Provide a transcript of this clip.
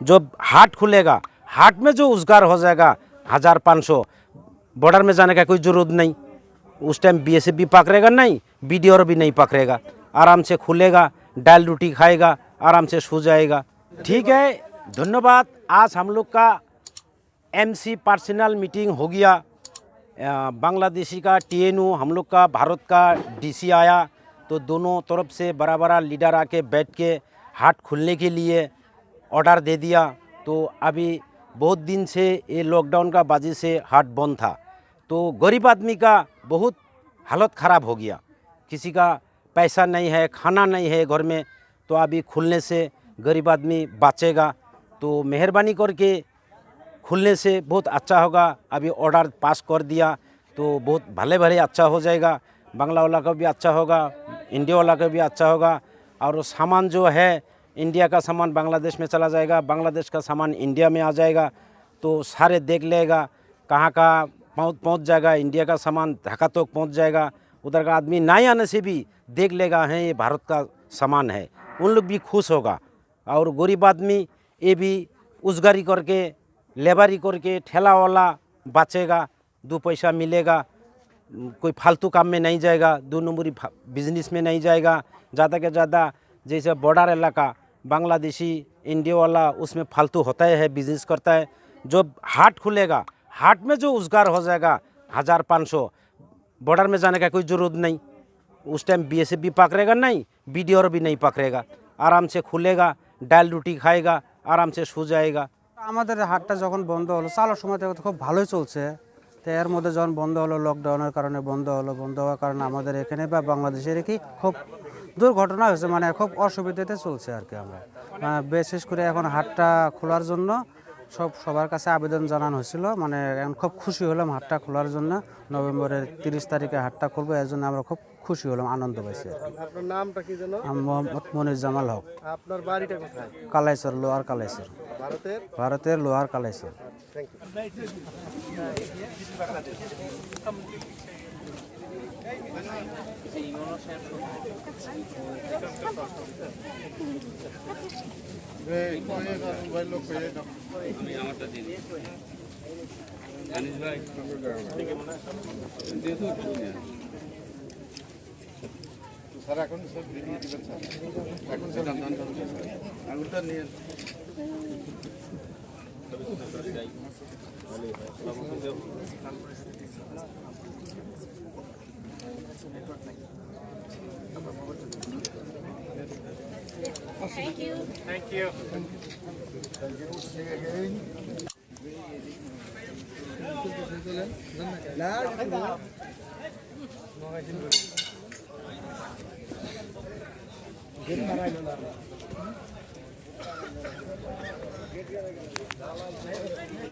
जब हाट खुलेगा, हाट में जो रोज़गार हो जाएगा, हज़ार पाँच सौ बॉर्डर में जाने का कोई ज़रूरत नहीं। उस टाइम बी एस भी पकड़ेगा नहीं बी डी भी नहीं पकड़ेगा। आराम से खुलेगा, दाल रोटी खाएगा, आराम से सो जाएगा। ठीक है, धन्यवाद। आज हम लोग का एमसी पर्सनल मीटिंग हो गया। बांग्लादेशी का टीएनयू हम लोग का, भारत का डीसी आया। तो दोनों तरफ़ से बड़ा बड़ा लीडर आके बैठ के हाट खुलने के लिए ऑर्डर दे दिया तो अभी बहुत दिन से ये लॉकडाउन का बाजी से हाट बंद था। तो गरीब आदमी का बहुत हालत ख़राब हो गया। किसी का पैसा नहीं है, खाना नहीं है घर में तो अभी खुलने से गरीब आदमी बचेगा। तो मेहरबानी करके खुलने से बहुत अच्छा होगा। अभी ऑर्डर पास कर दिया तो बहुत भले भले अच्छा हो जाएगा। बांग्ला वाला का भी अच्छा होगा इंडिया वाला का भी अच्छा होगा। और सामान जो है इंडिया का सामान बांग्लादेश में चला जाएगा, बांग्लादेश का सामान इंडिया में आ जाएगा तो सारे देख लेगा, कहाँ कहाँ पहुँच पहुँच जाएगा, इंडिया का सामान ढाका तक पहुँच जाएगा, उधर का आदमी नहीं आने से भी देख लेगा, हैं, ये भारत का सामान है। उन लोग भी खुश होगा। और गरीब आदमी, ये भी उजगारी करके, लेबारी करके ठेला वाला बचेगा, दो पैसा मिलेगा, कोई फालतू काम में नहीं जाएगा, दो नंबरी बिज़नेस में नहीं जाएगा, ज़्यादा के ज़्यादा जैसे बॉर्डर इलाका बांग्लादेशी इंडिया वाला उसमें फालतू होता है बिजनेस करता है जब हाट खुलेगा हाट में जो रोजगार हो जाएगा हज़ार पाँच सौ बॉर्डर में जाने का कोई ज़रूरत नहीं उस टाइम बी भी पकड़ेगा नहीं बी भी नहीं पकड़ेगा आराम से खुलेगा डाल रोटी खाएगा आराम से सो जाएगा আমাদের হাটটা যখন বন্ধ হলো চালার সময় থেকে তো খুব ভালোই চলছে তো এর মধ্যে যখন বন্ধ হলো লকডাউনের কারণে বন্ধ হলো বন্ধ হওয়ার কারণে আমাদের এখানে বা বাংলাদেশের কি খুব দুর্ঘটনা হয়েছে মানে খুব অসুবিধাতে চলছে আর কি আমরা। বিশেষ করে এখন হাটটা খোলার জন্য সব সবার কাছে আবেদন জানানো হয়েছিল। মানে এখন খুব খুশি হলাম হাটটা খোলার জন্য। নভেম্বরের তিরিশ তারিখে হাটটা খুলবো এর জন্য আমরা খুব খুশি হলাম আনন্দ পাইছি আর কি। আপনার নামটা কি যেন? আমি মোহাম্মদ মনির জামাল হক। আপনার বাড়িটা কোথায়? কালাইসর লোহার কালাইসর ভারতের? ভারতের লোহার কালাইসর থ্যাংক ইউ স্যার এখন সব দিয়ে দিবেন স্যার এখন স্যার আঙুলটা নিয়ে ভালো হয় Thank you. Thank you. Thank you. You